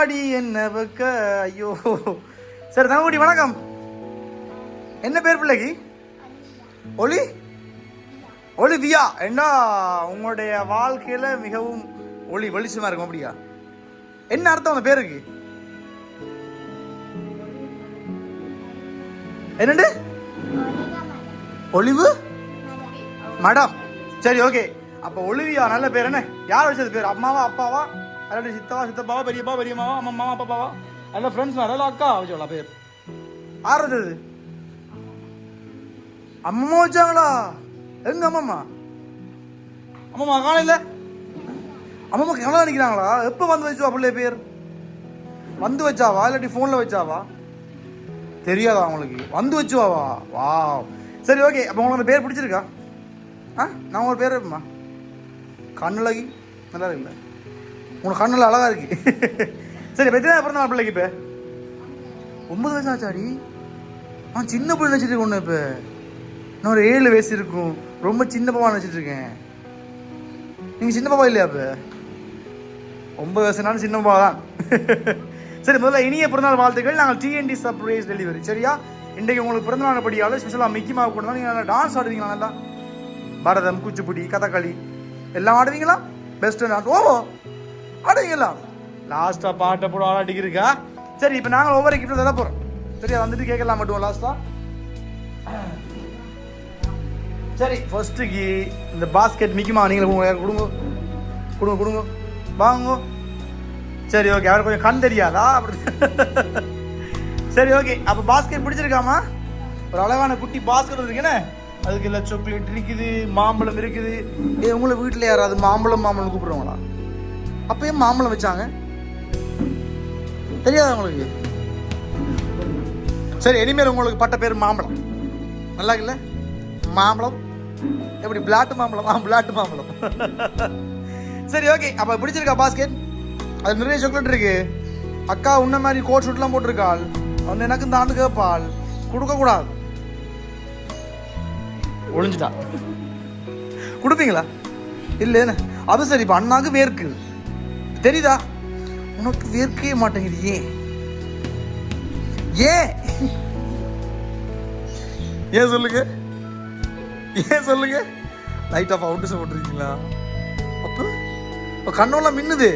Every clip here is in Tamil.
பாடி என்ன வைக்க ஐயோ. சரி தங்கக்குடி வணக்கம். என்ன பேர் பிள்ளைக்கு? ஒளி? ஒளிவியா என்ன உங்களுடைய வாழ்க்கையில மிகவும் ஒளி வெளிச்சமா இருக்கும் அப்படியா? என்ன அர்த்தம் அந்த பேருக்கு? என்னண்டு ஒளிவு? மடம். சரி ஓகே. அப்ப ஒளிவியா நல்ல பேர் என்ன? யார் வச்சது பேர்? அம்மாவா அப்பாவா? அல்லாட்டி சித்தவா சித்தப்பாவா பெரியப்பா பெரியம்மாவா அம்மா மாமா பாப்பாவா அல்ல ஃப்ரெண்ட்ஸ் நல்ல அக்கா வச்சோளா பேர். வச்சது அம்மா வச்சாங்களா? எங்க அம்மம்மா? அம்மம்மா காலையில். அம்மம்மா கிணறு நினைக்கிறாங்களா எப்போ வந்து வச்சுவா பிள்ளை பேர்? வந்து வச்சாவா? இல்லாட்டி ஃபோனில் வச்சாவா? தெரியாதா அவங்களுக்கு வந்து வச்சுவாவா வா சரி ஓகே. அப்போ உங்களுக்கு பேர் பிடிச்சிருக்கா? ஆ? நான் ஒரு பேர் வைப்பேம்மா கண்ணழகி. நல்லா இருக்குல்ல? உனக்கு கண்ணில் அழகாக இருக்கு. சரி இப்போ எத்தனை பிறந்த நாள் பிள்ளைக்கு இப்போ? ஒன்பது வயசு ஆச்சாடி? ஆ சின்ன பிள்ளை நினச்சிட்டு ஒன்று இப்போ. நான் ஒரு ஏழு வயசு இருக்கும். ரொம்ப சின்ன பாப்பா நினச்சிட்டு இருக்கேன். நீங்கள் சின்ன பாப்பா இல்லையா இப்போ? ஒன்பது வயசுனாலும் சின்ன பாப்பா தான். சரி முதல்ல இனிய பிறந்தநாள் வாழ்த்துக்கள். நாங்கள் டிஎன்டி சர்ப்ரைஸ் டெலிவரி சரியா? இன்றைக்கு உங்களுக்கு பிறந்தநாள் படியால் ஸ்பெஷலாக மிக்கிமா மாவு கூட நீங்கள் நல்லா டான்ஸ் ஆடுவீங்களா நல்லா? பரதம் குச்சிப்புடி கதகளி. எல்லாம் ஆடுவீங்களா? பெஸ்ட் டான்ஸ் ஓவோ அடையலாம். லாஸ்ட்டாக பாட்டை போட ஆளாட்டிக்கு இருக்கா சரி இப்போ நாங்கள் ஒவ்வொரு கிஃப்ட் தர போகிறோம் சரியா வந்துட்டு கேட்கலாம் மட்டும் லாஸ்ட்டாக சரி ஃபர்ஸ்ட்டுக்கு இந்த பாஸ்கெட் மிக்கிமா நீங்களும் கொடுங்க கொடுங்க. கொடுங்க கொடுங்க. வாங்க சரி ஓகே அவர் கொஞ்சம் கண் தெரியாதா? அப்படி. சரி ஓகே அப்போ பாஸ்கெட் பிடிச்சிருக்காமா? ஒரு அழகான குட்டி பாஸ்கெட் இருக்குண்ணே அதுக்கு இல்லை சாக்லேட் இருக்குது மாம்பழம் இருக்குது. ஏ உங்களை வீட்டில் யாராவது மாம்பழம் மாம்பழம் கூப்பிடுவாங்களா அப்பயும் மாம்பழம் வச்சாங்க. தெரியாதா உங்களுக்கு? சரி இனிமேல் உங்களுக்கு பட்ட பேர் மாம்பழம். நல்லா இருக்குல்ல? மாம்பழம். எப்படி பிளாட்டு மாம்பழம்? பிளாட்டு மாம்பழம். சரி ஓகே. அப்போ பிடிச்சிருக்கா பாஸ்கெட்? அது நிறைய சாக்லேட் இருக்கு. அக்கா உன்ன மாதிரி கோட் ஷூட்லாம் போட்டிருக்காள். வந்து எனக்கு இந்த ஆண்டு கேட்பாள். கொடுக்கக்கூடாது ஒளிஞ்சிட்டா. கொடுப்பீங்களா? இல்லைன்னு அது சரி இப்போ அண்ணாக்கு வேர்க்குது தெரியுதா? உனக்கு வேர்க்கவே மாட்டேங்குது ஏன் ஏன் ஏன் சொல்லுங்க? ஏன் சொல்லுங்க? லைட் ஆஃப் அவுட்டு போட்டிருக்கீங்களா? அப்போ இப்போ கண்ணெல்லாம் மின்னுது.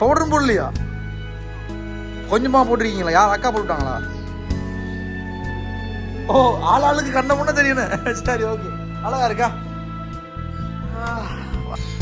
பவுடரும் போடலையா? கொஞ்சமா போட்டிருக்கீங்களா? யார் அக்கா போட்டுட்டாங்களா? ஓ ஆள் ஆளுக்கு கண்ணை முன்ன தெரியணும். சரி ஓகே அழகா இருக்கா?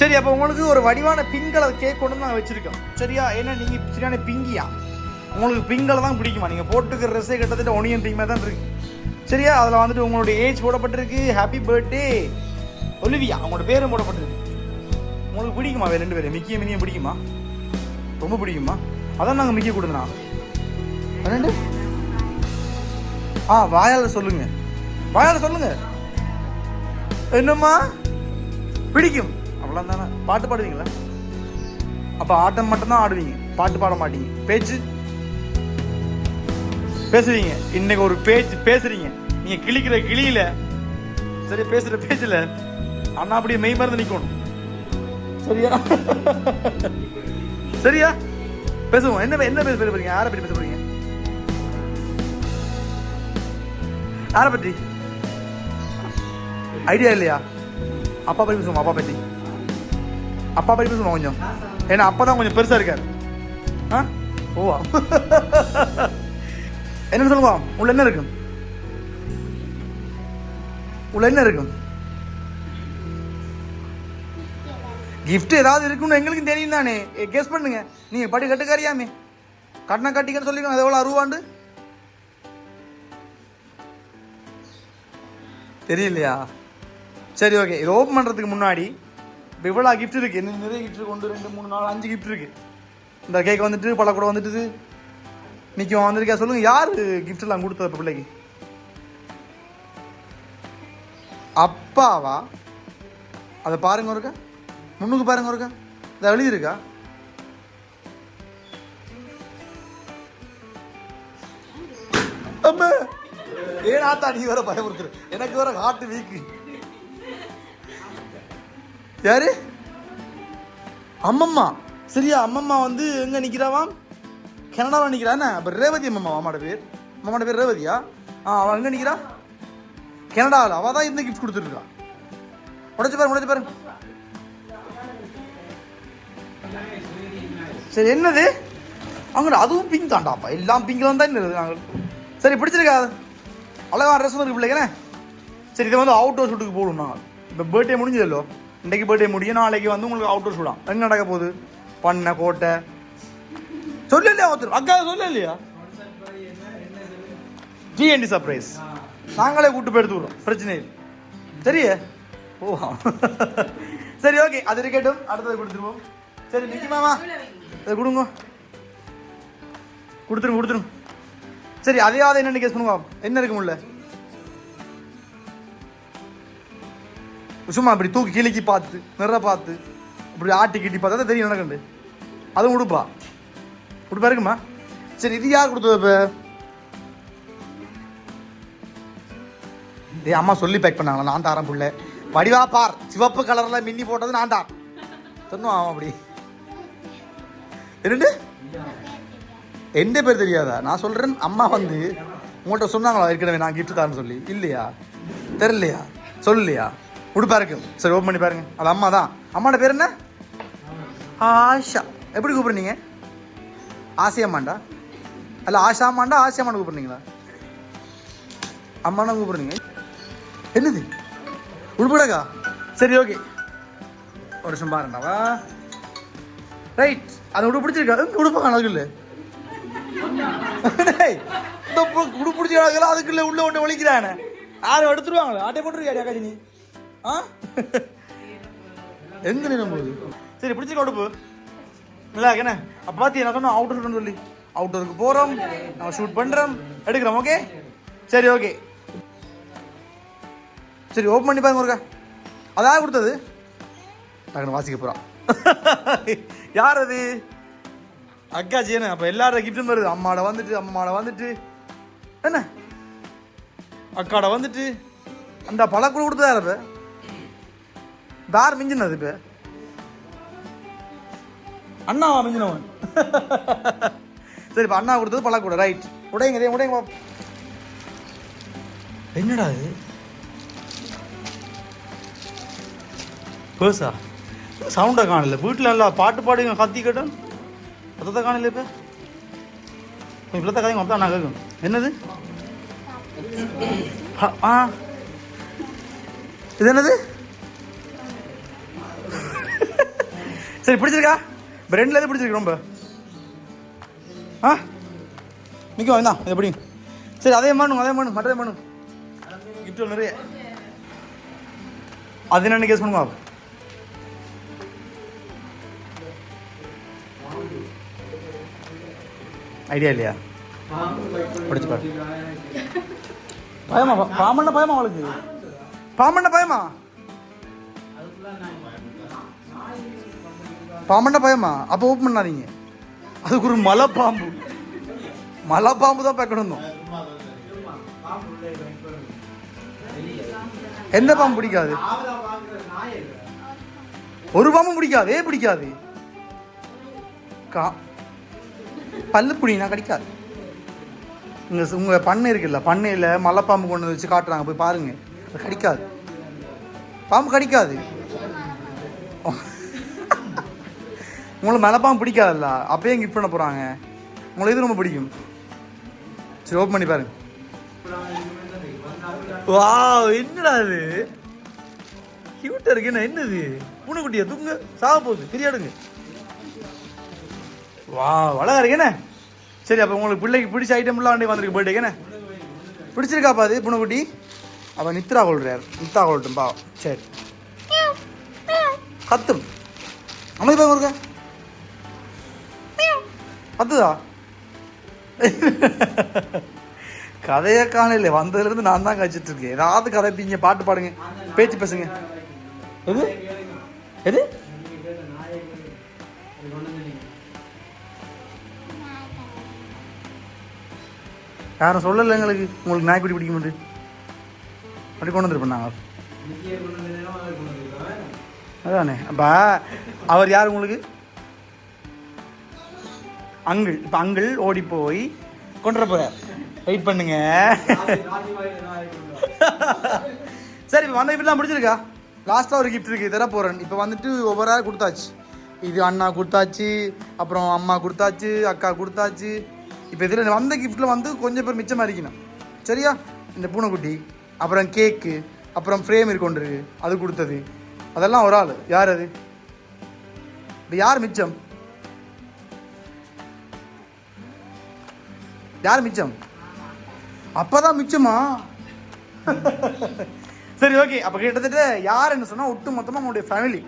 சரி அப்போ உங்களுக்கு ஒரு வடிவான பிங்கலை கேக் கொண்டு தான் நாங்கள் வச்சுருக்கோம் சரியா? ஏன்னா நீங்கள் சரியான பிங்கியா? உங்களுக்கு பிங்கலை தான் பிடிக்குமா? நீங்கள் போட்டுக்கிற ட்ரெஸ்ஸே கிட்டத்தட்ட ஒனியன் பிங்க் மாதிரி தான் இருக்கு. சரியா? அதில் வந்துட்டு உங்களுடைய ஏஜ் போடப்பட்டிருக்கு. Happy birthday Olivia? உங்களோட பேரும் போடப்பட்டிருக்கு. உங்களுக்கு பிடிக்குமா? வேறு ரெண்டு பேரும் மிக்கிய மினியும் பிடிக்குமா? ரொம்ப பிடிக்குமா? அதான் நாங்கள் மிக்கி கொடுங்கண்ணா ரெண்டு? ஆ வாயால் சொல்லுங்க. வாயால் சொல்லுங்க. என்னம்மா? பிடிக்கும். அவ்வளோ தானே பாட்டு பாடுவீங்களா? அப்போ ஆட்டம் மட்டும்தான் ஆடுவீங்க. பாட்டு பாட மாட்டீங்க. பேச்சு? பேசுவீங்க. இன்னைக்கு ஒரு பேச்சு பேசுறீங்க. நீங்க கிழிக்கிற கிளியில சரி பேசுற பேச்சுல அண்ணா அப்படியே மெய் மருந்து நிக்கணும். சரியா? சரியா? பேசுவோம். என்ன என்ன பேச பேச போறீங்க யாரை பற்றி பேச போறீங்க? யாரை பற்றி ஐடியா இல்லையா? அப்பா பற்றி பேசுவோம்? அப்பா பற்றி அப்பா பத்தி பேசுவோம் கொஞ்சம்? ஏன்னா அப்பா தான் கொஞ்சம் பெருசாக இருக்கார். ஆ? ஓவா என்ன சொல்லுவா உள்ள என்ன இருக்கும் உள்ள என்ன இருக்கும் கிஃப்ட் ஏதாவது இருக்குன்னு எங்களுக்கும் தெரியும் தானே. கெஸ் பண்ணுங்க. நீங்கள் படி கட்டுக்காரியாமே. கட்டணம் கட்டிக்கன்னு சொல்லிக்கணும் அது எவ்வளோ அறுவாண்டு? தெரியலையா? சரி ஓகே இது ஓப்பன் பண்ணுறதுக்கு முன்னாடி இப்போ இவ்வளோ கிஃப்ட் இருக்குது என்ன நிறைய கிஃப்ட் இருக்குது ஒன்று ரெண்டு மூணு நாலு அஞ்சு கிஃப்ட் இருக்குது இந்த கேக் வந்துட்டு பல கூட வந்துட்டு நிற்கும் வந்திருக்கா? சொல்லுங்க. யார் கிஃப்ட் எல்லாம் கொடுத்தது இப்போ பிள்ளைக்கு? அப்பாவா? அதை பாருங்க ஒருக்கா. முன்னுக்கு பாருங்க ஒருக்கா. இதை எழுதியிருக்கா அம்மா. ஏன் ஆத்தா நீ வேற பயமுறுத்துற? எனக்கு வர ஹார்ட் வீக்கு யாரு? அம்மம்மா. சரியா அம்மம்மா வந்து எங்கே நிற்கிறாவாம் கனடாவில் நிற்கிறானே அப்போ ரேவதி அம்மம்மா அம்மாட பேர். அம்மாவோட பேர் ரேவதியா? ஆ அவள் எங்கே நிற்கிறா கனடாவில் அவள் தான் இந்த கிஃப்ட் கொடுத்துருக்கா. உடச்சு பாரு உடச்சு பாரு. சரி என்னது? அவங்க அதுவும் பிங்க் தாண்டாப்பா எல்லாம் பிங்கில் தான் இருக்குது நாங்கள் சரி பிடிச்சிருக்கா? அது ட்ரெஸ் ட்ரெஸ் இருக்கு பிள்ளைங்கண்ணே சரி இதை வந்து அவுட் டோர் ஷூட்டுக்கு போடணும் நாங்கள் இப்போ பர்த்டே முடிஞ்சதில்லோ? இன்றைக்கு பர்த்டே முடியும் நாளைக்கு வந்து உங்களுக்கு அவுட்டோர் ஷூட்டாம் என்ன நடக்க போகுது? பண்ணை கோட்டை. சொல்லலையா ஒருத்தர்? அக்கா சொல்லலையா ஜிஎன்டி சர்ப்ரைஸ் நாங்களே கூட்டு போய் எடுத்து விடுறோம். பிரச்சனை இல்லை. சரியே? ஓ சரி ஓகே அது இருக்கட்டும். அடுத்தது கொடுத்துருவோம். சரி நிக்கி அதை இதை கொடுங்க. கொடுத்துருங்க கொடுத்துருங்க. சரி அதையாவது என்னென்னு கேஸ் பண்ணுவா என்ன இருக்கு உள்ள சும்மா அப்படி தூக்கி கிளிக்கி பார்த்து நிற பார்த்து இப்படி ஆட்டி கிட்டி பார்த்தா தான் தெரியும் நடக்கண்டு. அதுவும் உடுப்பா. உடுப்பா இருக்குமா? சரி இது யார் கொடுத்தது இப்போ? டேய் அம்மா சொல்லி பேக் பண்ணாங்களா? நான் தாரம் புள்ள. வடிவா பார். சிவப்பு கலரில் மின்னி போட்டது நான் தான். சொன்னோம் அப்படி? ரெண்டு எந்த பேர் தெரியாதா? நான் சொல்கிறேன் அம்மா வந்து உங்கள்கிட்ட சொன்னாங்களா? ஏற்கனவே நான் கிஃப்ட் தரேன்னு சொல்லி. இல்லையா? தெரியலையா? சொல்லலையா? உடுப்பா இருக்கு சரி ஓப்பன் பண்ணி பாருங்க. அது அம்மா தான் அம்மாட பேர் என்ன? ஆஷா. எப்படி கூப்பிடுறீங்க? ஆசியம்மாண்டா? அல்ல ஆஷாமாண்டா ஆசியம்மான்னு கூப்பிடுறீங்களா? அம்மானா கூப்பிடுறீங்க. என்னது? உடுப்படாக்கா சரி ஓகே ஒரு வருஷம் பாருண்டாவா ரைட் அதை உடு பிடிச்சிருக்கா? இங்க உடுப்பா கணக்கு இல்லை இந்த உடு பிடிச்சி கணக்கில் அதுக்குள்ள உள்ள ஒன்று ஒழிக்கிறானே. யாரும் எடுத்துருவாங்களா. ஆட்டை போட்டுருக்கியா காஜி ஆ? எங்க நின்று போகுது? சரி பிடிச்சிருக்க உடுப்பு நல்லா இருக்கேண்ணே அப்போ பார்த்தி நான் சொன்னேன் அவுட்டர் சொல்லி. அவுட்டருக்கு போகிறோம் நம்ம ஷூட் பண்ணுறோம் எடுக்கிறோம் ஓகே சரி ஓகே சரி ஓப்பன் பண்ணி பாருங்க ஒருக்கா அதான் கொடுத்தது? டக்குனு வாசிக்க போகிறான் யார் அது? அக்கா ஜீனு அப்போ எல்லாரோட கிஃப்ட்டும் வருது. அம்மாட வந்துட்டு அம்மாட வந்துட்டு. என்ன? அக்காட வந்துட்டு. அந்த பழக்கூட கொடுத்ததா இப்போ யார் மிஞ்சினது இப்போ. அண்ணாவா மிஞ்சினவன்? சரி இப்போ அண்ணா கொடுத்தது பழக்கூட ரைட் உடையுங்க இதே உடையுங்க. என்னடா இது? பேசா? சவுண்டை காணல. வீட்டில் நல்லா பாட்டு பாடுங்க கத்தி கேட்டேன் அதை காணல இப்போ. கொஞ்சம் இப்படி கதைங்க அப்பதான் நான் கேட்கும். என்னது? ஆ- ஆ. இது என்னது? சரி பிடிச்சிருக்கா? இப்போ ரெண்டுல எது பிடிச்சிருக்கு ரொம்ப? ஆ? நிற்கும் இது எப்படி சரி அதே பண்ணுங்க அதே பண்ணுங்க மற்றதே பண்ணுங்க கிஃப்ட் நிறைய. அது என்னன்னு கேஸ் பண்ணுமா ஐடியா இல்லையா? படிச்சு பாரு. பயமா பா- பாம்பண்ண பயமா அவளுக்கு பாம்பண்ண பயமா? பாம்பண்ண பயமா? அப்போ ஓப்பன் பண்ணாதீங்க. அதுக்கு ஒரு மலை பாம்பு. மலை பாம்பு தான் பார்க்கணும் எந்த பாம்பு பிடிக்காது? ஒரு பாம்பும் பிடிக்காது ஏன் பிடிக்காது? கா பல்லு புடினா கடிக்காது. உங்க உங்க பண்ணை இருக்குல்ல பண்ணையில் மலைப்பாம்பு கொண்டு வந்து வச்சு காட்டுறாங்க போய் பாருங்க. அது கடிக்காது. பாம்பு கடிக்காது. உங்களுக்கு மலைப்பாம்பு பிடிக்காதுல்ல. அப்பயே கிஃப்ட் பண்ண போறாங்க. உங்களுக்கு இது ரொம்ப பிடிக்கும்? சரி ஓப்பன் பண்ணி பாருங்க. வா என்னடா இது? கியூட்டா இருக்கு. என்ன என்னது? பூனைக்குட்டியா? தூங்க. சாக போகுது. தெரியாடுங்க வா அழகா இருக்கு. என்ன? சரி அப்போ உங்களுக்கு பிள்ளைக்கு பிடிச்ச ஐட்டம்லாம் ஆண்டே வந்திருக்கு. பர்த்டேக்கு என்ன? பிடிச்சிருக்காப்பா அது பூனைக்குட்டி? அப்போ நித்ரா கொள்றார். நித்ரா கொள்ளட்டும் பா சரி. கத்தும். அமைதி பாருங்க கத்துதா கதையை காணல வந்ததுலேருந்து நான் தான் கழிச்சிட்டு இருக்கேன். ஏதாவது கதை பீங்க பாட்டு பாடுங்க. பேச்சு பேசுங்க. எது? எது? யாரும் சொல்லலை எங்களுக்கு. உங்களுக்கு நாய்க்குட்டி பிடிக்க மாட்டேன் அப்படி கொண்டு வந்துருப்பேன் நாங்கள் அதானே. அப்போ அவர் யார் உங்களுக்கு? அங்கிள் இப்போ அங்கிள் ஓடி போய் கொண்டு வர வெயிட் பண்ணுங்க. சரி இப்போ வந்த இப்படிலாம் முடிச்சிருக்கா லாஸ்ட்டாக ஒரு கிஃப்ட் இருக்குது தர போகிறேன் இப்போ வந்துட்டு ஒவ்வொரு ஆள் கொடுத்தாச்சு. இது அண்ணா கொடுத்தாச்சு அப்புறம் அம்மா கொடுத்தாச்சு அக்கா கொடுத்தாச்சு. இப்போ இதில் வந்த கிஃப்ட்டில் வந்து கொஞ்சம் பேர் மிச்சமாக இருக்கணும் சரியா? இந்த பூனைக்குட்டி அப்புறம் கேக்கு அப்புறம் ஃப்ரேம் இருக்கொண்டிருக்கு அது கொடுத்தது. அதெல்லாம் ஒரு ஆள். யார் அது? இப்போ யார் மிச்சம்? யார் மிச்சம்? அப்பதான் மிச்சமா? சரி ஓகே. அப்போ கிட்டத்தட்ட யார் என்ன சொன்னால் ஒட்டு மொத்தமாக உங்களுடைய ஃபேமிலி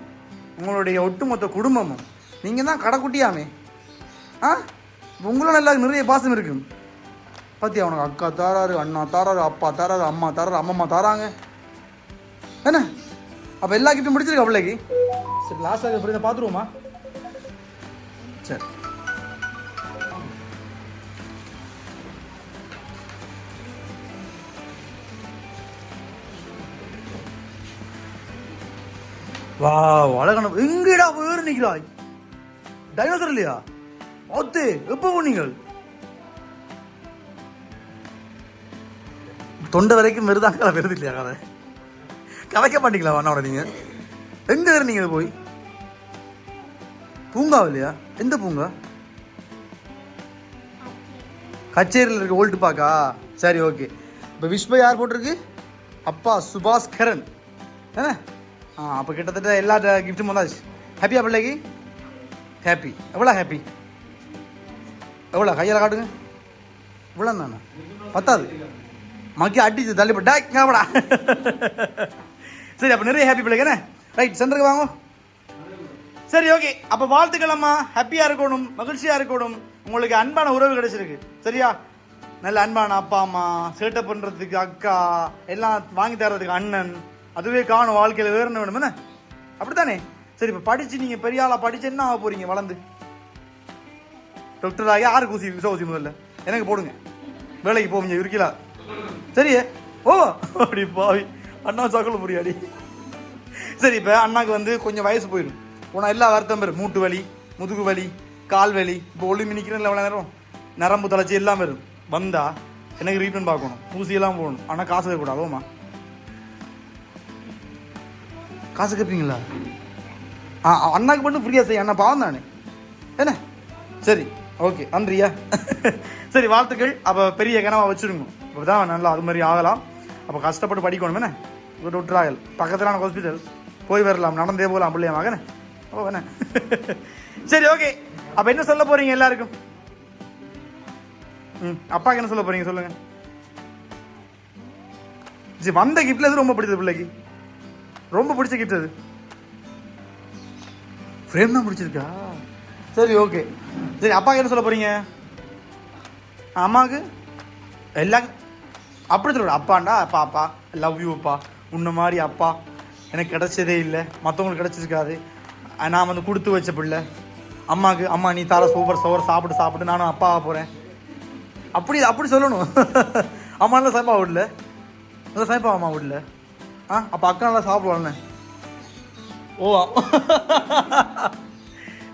உங்களுடைய ஒட்டுமொத்த குடும்பமும் நீங்கள் தான் கடைக்குட்டியாமே. ஆ? உங்களும் எல்லாரும் நிறைய பாசம் இருக்கும் பார்த்தியா உனக்கு அக்கா தாராரு அண்ணா தாராரு அப்பா தாராரு அம்மா தாராரு அம்மம்மா தாராங்க. என்ன? அப்போ எல்லா கிஃப்ட்டும் முடிச்சிருக்கா அவ்வளோக்கு சரி லாஸ்ட்டாக எப்படி பார்த்துருவோமா சரி. வா அழகான எங்கடா வேறு நிற்கிறாய் டைனோசர் இல்லையா? ஒத்து எப்போ போனீங்கள்? தொண்டை வரைக்கும் வருதாங்களா வருது இல்லையா கதை? கலைக்க மாட்டீங்களா அண்ணாவோட நீங்க? எங்க இருந்தீங்க போய்? பூங்கா இல்லையா? எந்த பூங்கா? கச்சேரியில் இருக்க ஓல்டு பாக்கா சரி ஓகே இப்போ விஸ்வ யார் போட்டிருக்கு? அப்பா சுபாஷ் கரன் ஆ அப்போ கிட்டத்தட்ட எல்லா கிஃப்ட்டும் வந்தாச்சு ஹாப்பியா பிள்ளைக்கு ஹாப்பி எவ்வளோ ஹாப்பி எவ்வளோ கையில் காட்டுங்க இவ்வளோ தானே பத்தாது மக்கி அடிச்சு தள்ளிப்பட்டா கேப்படா சரி அப்போ நிறைய ஹாப்பி பிள்ளைங்கண்ணே ரைட் சென்டருக்கு வாங்க சரி ஓகே அப்போ வாழ்த்துக்கள் ஹாப்பியாக இருக்கணும் மகிழ்ச்சியாக இருக்கணும் உங்களுக்கு அன்பான உறவு கிடைச்சிருக்கு சரியா நல்ல அன்பான அப்பா அம்மா சேட்டை பண்ணுறதுக்கு அக்கா எல்லாம் வாங்கி தர்றதுக்கு அண்ணன் அதுவே காணும் வாழ்க்கையில் வேறு என்ன வேணும் என்ன? அப்படித்தானே? சரி இப்போ படித்து நீங்கள் பெரிய ஆளாக படிச்சு என்ன ஆக போகிறீங்க வளர்ந்து. டாக்டர் ஆகி யாருக்கு ஊசி விச ஊசி முதல்ல. எனக்கு போடுங்க. வேலைக்கு போவீங்க இருக்கலா சரியே ஓ அப்படி பாவி. அண்ணா சாக்கல புரியாடி சரி இப்போ அண்ணாக்கு வந்து கொஞ்சம் வயசு போயிடும். போனால் எல்லா வருத்தம் பெறும் மூட்டு வலி முதுகு வலி கால் வலி. இப்போ ஒளிமி நிற்கிறேன் எவ்வளோ நேரம்? நரம்பு தளர்ச்சி எல்லாம் வரும். வந்தால் எனக்கு ட்ரீட்மெண்ட் பார்க்கணும். ஊசியெல்லாம் போகணும் ஆனால் காசு கேட்கக்கூடாது ஓமா காசு கேட்பீங்களா ஆ அண்ணாக்கு மட்டும் ஃப்ரீயாக செய்ய அண்ணா பாவம் தானே? என்ன? சரி ஓகே நன்றியா? சரி வாழ்த்துக்கள். அப்போ பெரிய கனவா வச்சுருங்க. தான் நல்லா அது மாதிரி ஆகலாம். அப்போ கஷ்டப்பட்டு படிக்கணும் என்ன? ஒரு விட்டுறாகல் பக்கத்திலான ஹாஸ்பிட்டல் போய் வரலாம். நடந்தே போகலாம் பிள்ளைய மகனே ஓ என்ன? சரி ஓகே அப்போ என்ன சொல்ல போகிறீங்க எல்லாருக்கும்? ம் அப்பாக்கு என்ன சொல்ல போகிறீங்க சொல்லுங்கள் சரி வந்த கிஃப்ட்டில் எது ரொம்ப பிடிச்சது பிள்ளைக்கு? ரொம்ப பிடிச்ச கிஃப்ட் அது. ஃப்ரேம் தான் பிடிச்சிருக்கா? சரி ஓகே சரி அப்பா என்ன சொல்ல போறீங்க? அம்மாவுக்கு எல்லாம் அப்படி சொல்ல அப்பாண்டா அப்பா அப்பா. லவ் யூ அப்பா. உன்ன மாதிரி அப்பா எனக்கு கிடைச்சதே இல்லை. மற்றவங்களுக்கு கிடச்சிருக்காது. நான் வந்து கொடுத்து வச்ச பிள்ளை. அம்மாவுக்கு அம்மா நீ தார சூப்பர் சோர் சாப்பிட்டு சாப்பிட்டு நானும் அப்பாவை போகிறேன் அப்படி அப்படி சொல்லணும். அம்மா நல்லா சாய்ப்பா வீட்டில் நல்லா சாய்ப்பா அம்மா விடல. ஆ அப்போ அக்கா நல்லா சாப்பிடுவாள்ண்ணே ஓ.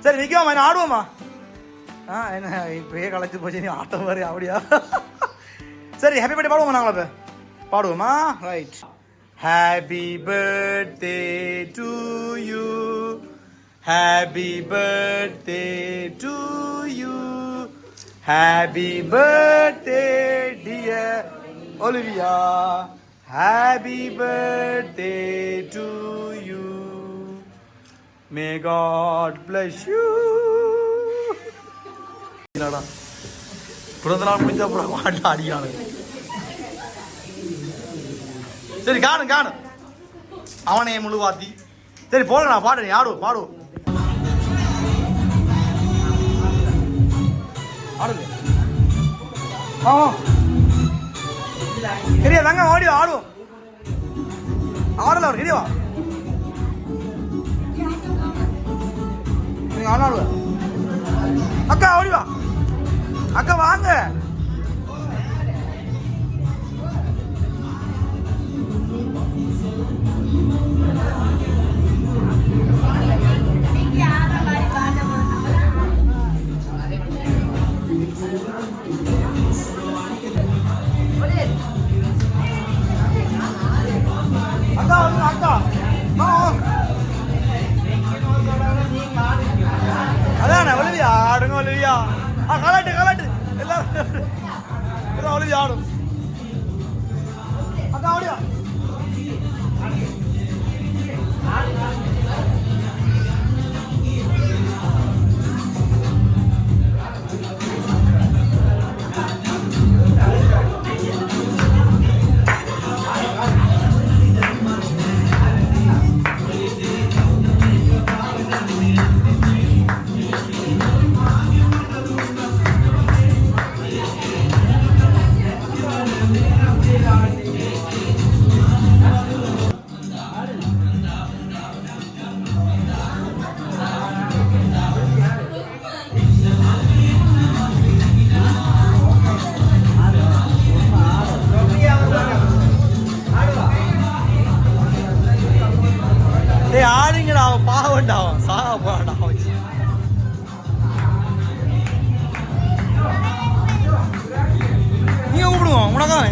சரி நிற்கவாம்மா என்ன ஆடுவோம்மா ஆ என்ன இப்பயே களைச்சு போச்சு நீ ஆட்டம் மாதிரி அப்படியா சரி ஹாப்பி பர்த்டே பாடுவோமா நாங்களா இப்போ பாடுவோமா? Right happy birthday to you happy birthday to you happy birthday dear Olivia happy birthday to you may God bless you இல்லடா பிறந்த நாள் முடிஞ்ச அப்புறம் பாட்டு அடிக்கானு சரி காணும் காணும் அவனே முழுவாத்தி. சரி போடா பாடு நீ ஆடு பாடு. ஆடுங்க. ஆ. சரியா தாங்க ஓடி ஆடுவோம். ஆடல அவர் சரியா நீங்க ஆடாடுவ அக்கா ஓடி வா. அக்கா வாங்க. அதானே ஒலிவியா ஆடுங்க ஒலிவியா ஆ கலாட்டு கலாட்டு. எல்லாரும் எல்லாம் ஒலிவியா ஆடும். அதான் ஆடியா. அவன் பாவண்டா அவன் சாக போறான்டா அவன். நீ கூப்பிடுவோம் உனக்கான